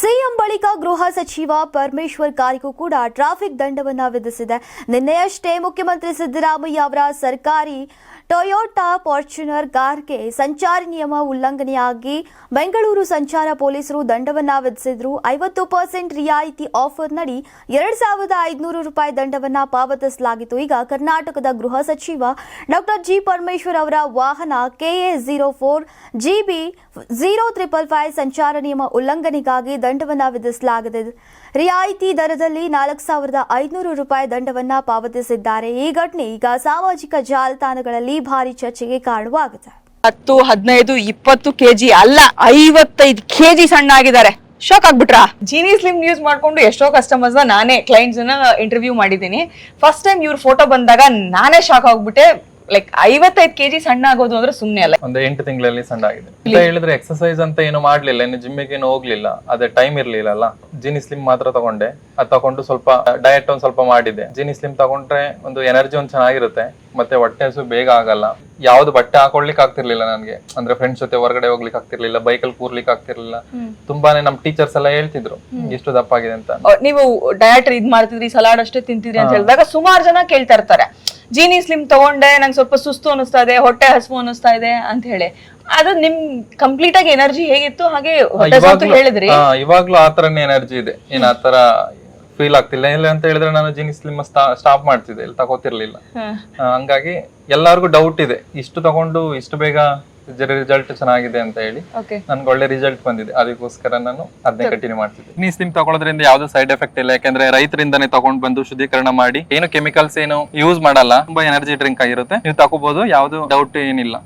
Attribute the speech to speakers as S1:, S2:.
S1: CM ಬಳಿಕ ಗೃಹ ಸಚಿವ ಪರಮೇಶ್ವರ್ ಕಾರಿಗೂ ಕೂಡ ಟ್ರಾಫಿಕ್ ದಂಡವನ್ನು ವಿಧಿಸಿದೆ. ನಿನ್ನೆಯಷ್ಟೇ ಮುಖ್ಯಮಂತ್ರಿ ಸಿದ್ದರಾಮಯ್ಯ ಅವರ ಸರ್ಕಾರಿ ಟೊಯೋಟಾ ಫಾರ್ಚುನರ್ ಕಾರ್ಗೆ ಸಂಚಾರಿ ನಿಯಮ ಉಲ್ಲಂಘನೆಯಾಗಿ ಬೆಂಗಳೂರು ಸಂಚಾರ ಪೊಲೀಸರು ದಂಡವನ್ನ ವಿಧಿಸಿದ್ರು. ಐವತ್ತು ಪರ್ಸೆಂಟ್ ರಿಯಾಯಿತಿ ಆಫರ್ ನಡಿ ಎರಡ್ ಸಾವಿರದ ಐದುನೂರು ರೂಪಾಯಿ ದಂಡವನ್ನ ಪಾವತಿಸಲಾಗಿತ್ತು. ಈಗ ಕರ್ನಾಟಕದ ಗೃಹ ಸಚಿವ ಡಾಕ್ಟರ್ ಜಿ ಪರಮೇಶ್ವರ್ ಅವರ ವಾಹನ KA zero four GB zero triple five ಸಂಚಾರ ನಿಯಮ ಉಲ್ಲಂಘನೆಗಾಗಿ ದಂಡವನ್ನ ವಿಧಿಸಲಾಗಿದೆ. ರಿಯಾಯಿತಿ ದರದಲ್ಲಿ ನಾಲ್ಕು ಸಾವಿರದ ಐದುನೂರು ರೂಪಾಯಿ ದಂಡವನ್ನ ಪಾವತಿಸಿದ್ದಾರೆ. ಈ ಘಟನೆ ಈಗ ಸಾಮಾಜಿಕ ಜಾಲತಾಣಗಳಲ್ಲಿ ಭಾರಿ ಚರ್ಚೆಗೆ ಕಾರಣವಾಗಿದೆ.
S2: ಹತ್ತು ಹದಿನೈದು ಇಪ್ಪತ್ತು ಕೆಜಿ ಅಲ್ಲ ಐವತ್ತೈದು ಕೆಜಿ ಸಣ್ಣ ಆಗಿದ್ದಾರೆ. ಶಾಕ್ ಆಗ್ಬಿಟ್ರಾ? ಜೀನಿ ಸ್ಲಿಮ್ ಯೂಸ್ ಮಾಡ್ಕೊಂಡು ಎಷ್ಟೋ ಕಸ್ಟಮರ್ಸ್ ನಾನೇ ಕ್ಲೈಂಟ್ಸ್ ಇಂಟರ್ವ್ಯೂ ಮಾಡಿದ್ದೀನಿ. ಫಸ್ಟ್ ಟೈಮ್ ಇವ್ರ ಫೋಟೋ ಬಂದಾಗ ನಾನೇ ಶಾಕ್ ಆಗ್ಬಿಟ್ಟೆ. ಲೈಕ್ ಐವತ್ತೈದು ಕೆಜಿ ಸಣ್ಣ ಆಗೋದು ಅಂದ್ರೆ ಸುಮ್ನೆ ಅಲ್ಲ.
S3: ಒಂದು ಎಂಟು ತಿಂಗಳಲ್ಲಿ ಸಣ್ಣ ಆಗಿದೆ. ಅಂತ ಹೇಳಿದ್ರೆ ಎಕ್ಸರ್ಸೈಸ್ ಅಂತ ಏನು ಮಾಡ್ಲಿಲ್ಲ ಇನ್ನು ಜಿಮ್ಮಿಗೆ ಏನು ಹೋಗ್ಲಿಲ್ಲ ಅದೇ ಟೈಮ್ ಇರ್ಲಿಲ್ಲ ಅಲ್ಲ. ಜಿನಿ ಸ್ಲಿಮ್ ಮಾತ್ರ ತಗೊಂಡೆ. ಅದ್ ತಗೊಂಡು ಸ್ವಲ್ಪ ಡಯಟ್ ಒಂದ್ ಸ್ವಲ್ಪ ಮಾಡಿದೆ. ಜಿನಿ ಸ್ಲಿಮ್ ತಗೊಂಡ್ರೆ ಒಂದು ಎನರ್ಜಿ ಒಂದ್ ಚೆನ್ನಾಗಿರುತ್ತೆ ಮತ್ತೆ ಹೊಟ್ಟೆ ಹಸು ಬೇಗ ಆಗಲ್ಲ. ಯಾವ್ದು ಬಟ್ಟೆ ಹಾಕೊಳ್ಲಿಕ್ಕೆ ಆಗ್ತಿರ್ಲಿಲ್ಲ ನನ್ಗೆ. ಅಂದ್ರೆ ಫ್ರೆಂಡ್ಸ್ ಜೊತೆ ಹೊರಗಡೆ ಹೋಗ್ಲಿಕ್ಕೆ ಆಗ್ತಿರ್ಲಿಲ್ಲ ಬೈಕಲ್ಲಿ ಕೂರ್ಲಿಕ್ಕೆ ಆಗ್ತಿರ್ಲಿಲ್ಲ. ತುಂಬಾನೇ ನಮ್ ಟೀಚರ್ಸ್ ಎಲ್ಲ ಹೇಳ್ತಿದ್ರು ಎಷ್ಟು ದಪ್ಪ ಆಗಿದೆ ಅಂತ.
S2: ನೀವು ಡಯಟ್ ಇದ್ ಮಾಡ್ತಿದ್ರಿ ಸಲಾಡ್ ಅಷ್ಟೇ ತಿಂತಿದ್ರಿ ಅಂತ ಹೇಳಿದಾಗ ಸುಮಾರು ಜನ ಕೇಳ್ತಾ ಇರ್ತಾರೆ. ಜೀನಿ ಸ್ಲಿಮ್ ತಗೊಂಡೆ ನಂಗೆ ಸ್ವಲ್ಪ ಸುಸ್ತು ಅನಿಸ್ತಾ ಇದೆ ಹೊಟ್ಟೆ ಹಸಿವು ಅನಿಸ್ತಾ ಇದೆ ಅಂತ ಹೇಳಿ. ಅದು ನಿಮ್ ಕಂಪ್ಲೀಟ್ ಆಗಿ ಎನರ್ಜಿ ಹೇಗಿತ್ತು? ಹಾಗೆ ಹೇಳಿದ್ರಿ?
S3: ಇವಾಗ್ಲೂ ಆತರನೇ ಎನರ್ಜಿ ಇದೆ. ಏನ್ ಆತರ ಫೀಲ್ ಆಗ್ತಿಲ್ಲ. ಇಲ್ಲ ಅಂತ ಹೇಳಿದ್ರೆ ನಾನು ಜೀನ್ಸ್ ನಿಮ್ಮ ಸ್ಟಾಪ್ ಮಾಡ್ತಿದ್ದೆ. ಇಲ್ಲಿ ತಗೋತಿರ್ಲಿಲ್ಲ. ಹಂಗಾಗಿ ಎಲ್ಲಾರ್ಗು ಡೌಟ್ ಇದೆ. ಇಷ್ಟು ತಗೊಂಡು ಇಷ್ಟು ಬೇಗ ರಿಸಲ್ಟ್ ಚೆನ್ನಾಗಿದೆ ಅಂತ ಹೇಳಿ ನನ್ಗೆ ಒಳ್ಳೆ ರಿಸಲ್ಟ್ ಬಂದಿದೆ. ಅದಕ್ಕೋಸ್ಕರ ನಾನು ಅದನ್ನೇ ಕಂಟಿನ್ಯೂ ಮಾಡ್ತಿದ್ದೆ. ನೀ ಸ್ಲಿಮ್ ತಗೊಳ್ಳೋದ್ರಿಂದ ಯಾವ್ದು ಸೈಡ್ ಎಫೆಕ್ಟ್ ಇಲ್ಲ. ಯಾಕಂದ್ರೆ ರೈತರಿಂದನೇ ತಗೊಂಡ್ ಬಂದು ಶುದ್ಧೀಕರಣ ಮಾಡಿ ಏನು ಕೆಮಿಕಲ್ಸ್ ಏನು ಯೂಸ್ ಮಾಡಲ್ಲ. ತುಂಬಾ ಎನರ್ಜಿ ಡ್ರಿಂಕ್ ಆಗಿರುತ್ತೆ. ನೀವು ತಗೋಬಹುದು ಯಾವ್ದು ಡೌಟ್ ಏನಿಲ್ಲ.